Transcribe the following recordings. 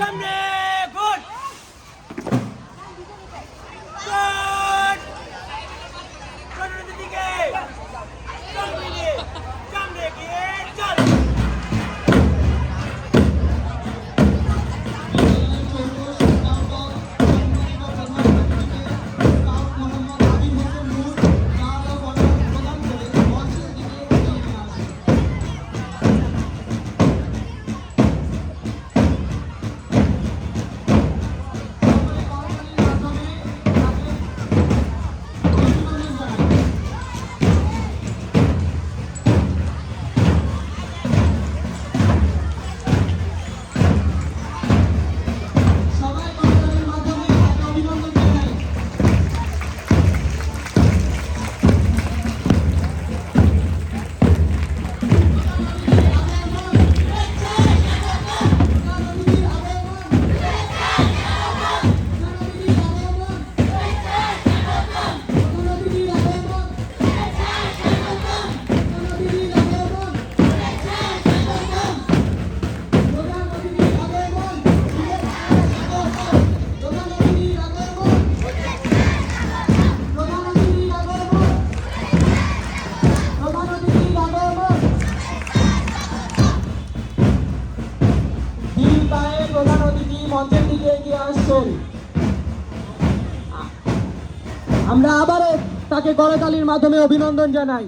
সামনে মঞ্চের দিকে এগিয়ে আসছেন। আমরা আবারও তাকে করতালির মাধ্যমে অভিনন্দন জানাই।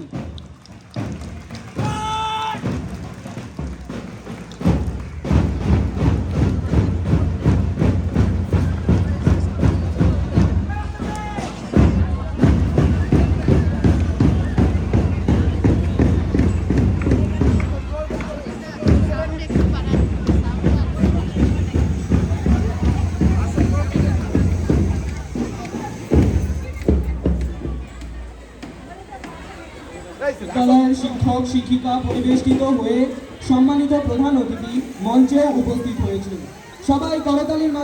বিদ্যালয়ের শিক্ষক শিক্ষিকা পরিবেষ্টিত হয়ে সম্মানিত প্রধান অতিথি মঞ্চে উপস্থিত হয়েছে সবাই করতালির মাধ্যমে